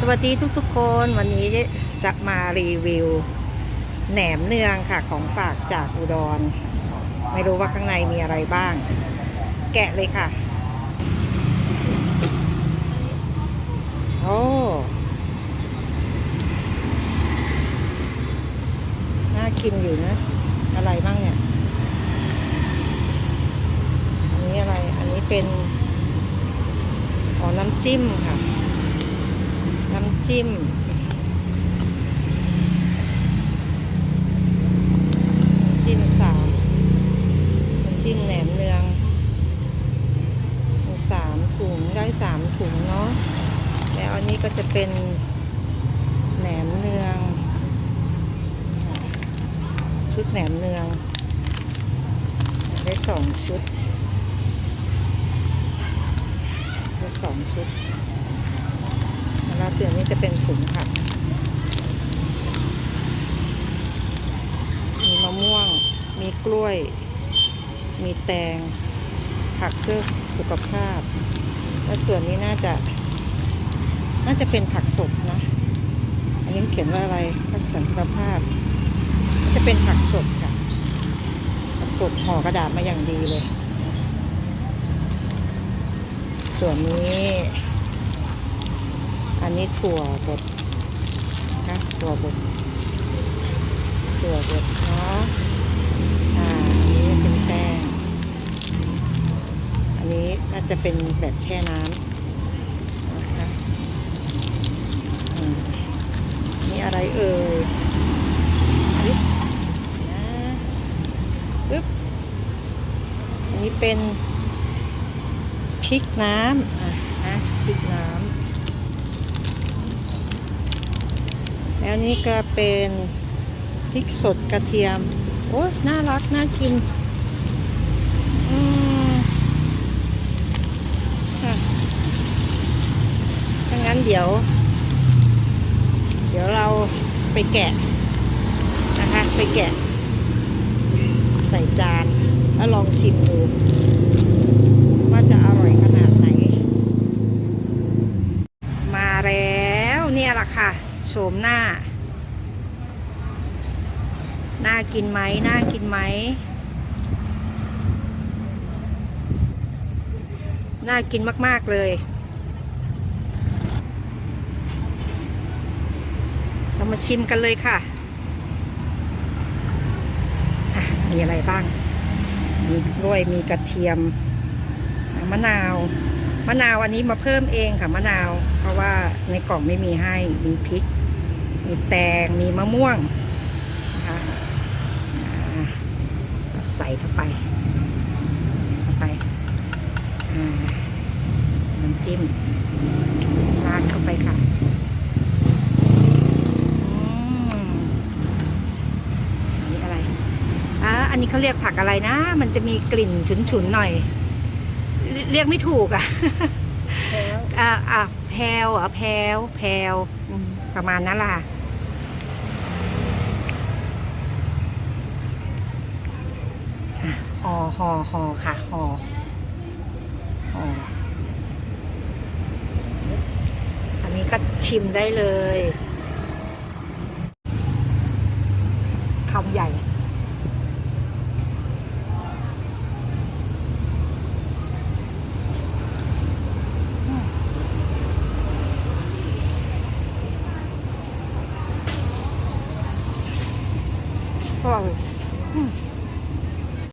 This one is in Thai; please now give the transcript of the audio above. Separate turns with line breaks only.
สวัสดีทุกๆคนวันนี้จะมารีวิว แหนมเนืองค่ะของฝากจากอุดร ไม่รู้ว่าข้างในมีอะไรบ้าง แกะเลยค่ะ โอ้น่ากินอยู่นะ อะไรบ้างเนี่ย อันนี้อะไร อันนี้เป็นอ๋อน้ำจิ้มค่ะ จิ้ม จิ้มสามน้ำจิ้มแหนมเนืองสามถุงได้สามถุงเนาะ แล้วอันนี้ก็จะเป็นแหนมเนือง ชุดแหนมเนือง ได้สองชุดได้สองชุด แล้วเตือนนี้จะเป็นถุงค่ะ มีมะม่วง มีกล้วย มีแตง ผักเพื่อสุขภาพ และส่วนนี้น่าจะ น่าจะเป็นผักสดนะ อันนี้เขียนว่าอะไรผักสุขภาพ จะเป็นผักสดค่ะ ผักสดห่อกระดาษมาอย่างดีเลย ส่วนนี้ อันนี้ถั่วบดนะถั่วบดถั่วบดเนาะอ่าอันนี้เป็นแป้งอันนี้น่าจะเป็นแบบแช่น้ำนะคะอืมนี่อะไรเอ่ยอันนี้นะปึ๊บอันนี้เป็นพริกน้ำอะนะพริกน้ำ แล้วนี่ก็เป็นพริกสดกระเทียม โอ้น่ารัก น่ากินอืมค่ะถ้างั้นเดี๋ยว เดี๋ยวเราไปแกะนะคะ ไปแกะ ใส่จาน แล้วลองชิมดูว่าจะอร่อยขนาดไหน มาแล้วเนี่ยแหละค่ะ โฉ มหน้า น่ากินไหมน่ากินไหมน่ากินมาก ๆ เลย เรามาชิมกันเลยค่ะะมีอะไรบ้าง มีกล้วย มีกระเทียม มะนาว มะนาวอันนี้มาเพิ่มเองค่ะ มะนาว เพราะว่าในกล่องไม่มีให้ มีพริก มีแตง มีมะม่วงนะคะอ่าใส่เข้าไปใส่เข้าไปอ่าน้ำจิ้มราดเข้าไปค่ะอืมอันนี้อะไรอ่าอันนี้เขาเรียกผักอะไรนะ มันจะมีกลิ่นฉุนๆหน่อย เรีเรียกไม่ถูกอะอ่าอ่าแพลวอะแพลวแพลวอืมประมาณนั้นล่ะ อะ ห่อห่อห่อค่ะห่อห่ออันนี้ก็ชิมได้เลยคำใหญ่อร่อย